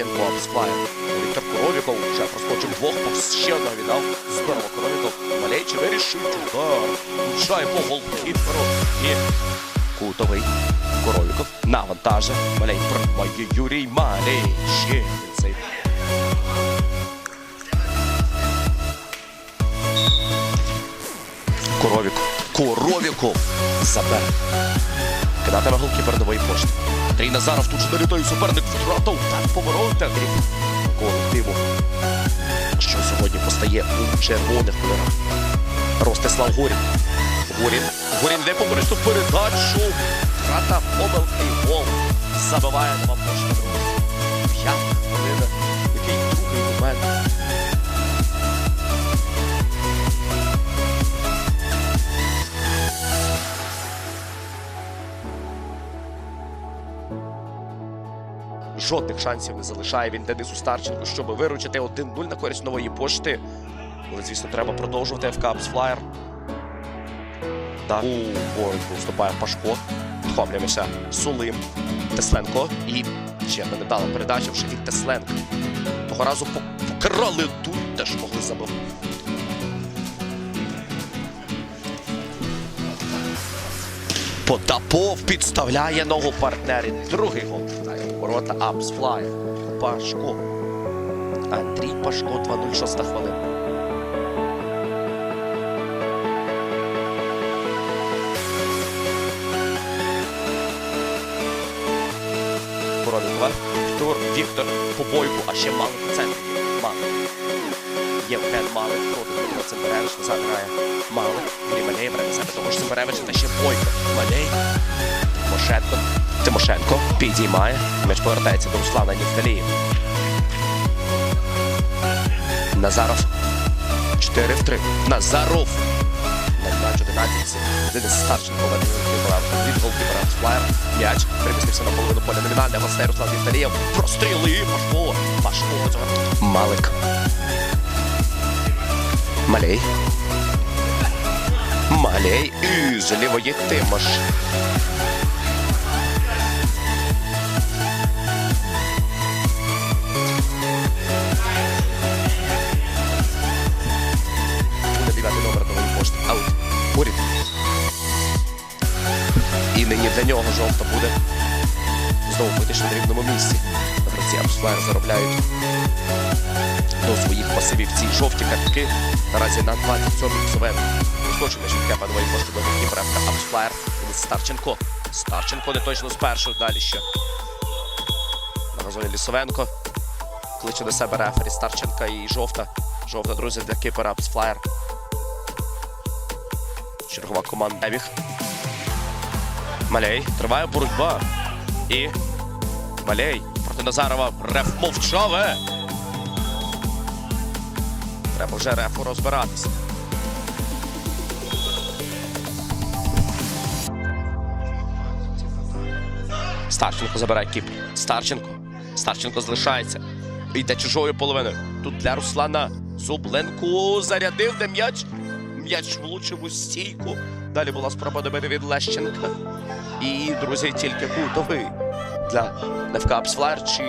Старченко Апсфлаєр. Віктор Коровіков вже проскочив двох, повз ще одного віддав. Здорово Коровіков. Малейче вирішить удар. Влучає по голкіперу. І кутовий. Коровіков навантаже. Малей пробиває Юрій Малей. Коровіков. Коровіков. Забере. Кидатиме голкіпер нової пошти. Андрій Назаров тут же налітає суперник втратив. Так поворота гріб колективу. Що сьогодні постає у червоних кольорах. Ростислав Горін. Горін. Горін не побористу передачу. Втрата помилки гол. Забиває нова пошта. Жодних шансів не залишає він Денису Старченку, щоб виручити 1-0 на користь нової пошти. Але, звісно, треба продовжувати ФК Апсфлаєр. Так. У боротьбу вступає Пашко. Підхоплюємося Сулим. Тесленко. І ще одна недала передача вже від Тесленка. Того разу по- покрали тут, теж могли забити. Потапов підставляє ногу партнері. Другий гол. Ворота Апсфлай. Пашко. Андрій Пашко, 2-0, 6 хвилина. Коровікова. Віктор, Віктор, побойку, а ще Малик в центрі. Малик. Євген Малик проти Дмитро Цимберевич. Назад грає Малик. Юрій Малей бере на себе того ж Цимберевича та ще Бойко. Малей. Тимошенко. Тимошенко підіймає. М'яч повертається до Руслана Нівталієва. Назаров. 4 в 3. Назаров. 11. Денис Старченко веде від голкіпера Флаєр. М'яч припустився на половину поля номінальне. Гостей Руслан Нівталієв. Простріли. Пашко. Пашко. Малик. Малей. Малей. І з лівої Тимош. Для нього жовта буде. Знову фактично на рівному місці. Гравці Апсфлаєр заробляють до своїх пасивів ці жовті картки. Наразі на 27-й Совен. Скочено швидке нової пошти до Апсфлаєр. Денис Старченко. Старченко не точно з першого. Далі ще. На газоні Лісовенко. Кличе до себе рефері Старченка і жовта. Жовта, друзі, для кіпера Апсфлаєр. Чергова команда Евіх. Малей. Триває боротьба. І Малей проти Назарова. Реф мовчаве. Треба вже рефу розбиратися. Старченко забирає кіп. Старченко. Старченко залишається. Йде чужою половиною. Тут для Руслана Зубленко зарядив де м'яч. М'яч влучив у стійку. Далі була спроба добити від Лещенка. І, друзі, тільки кутовий для Апсфлаєр чи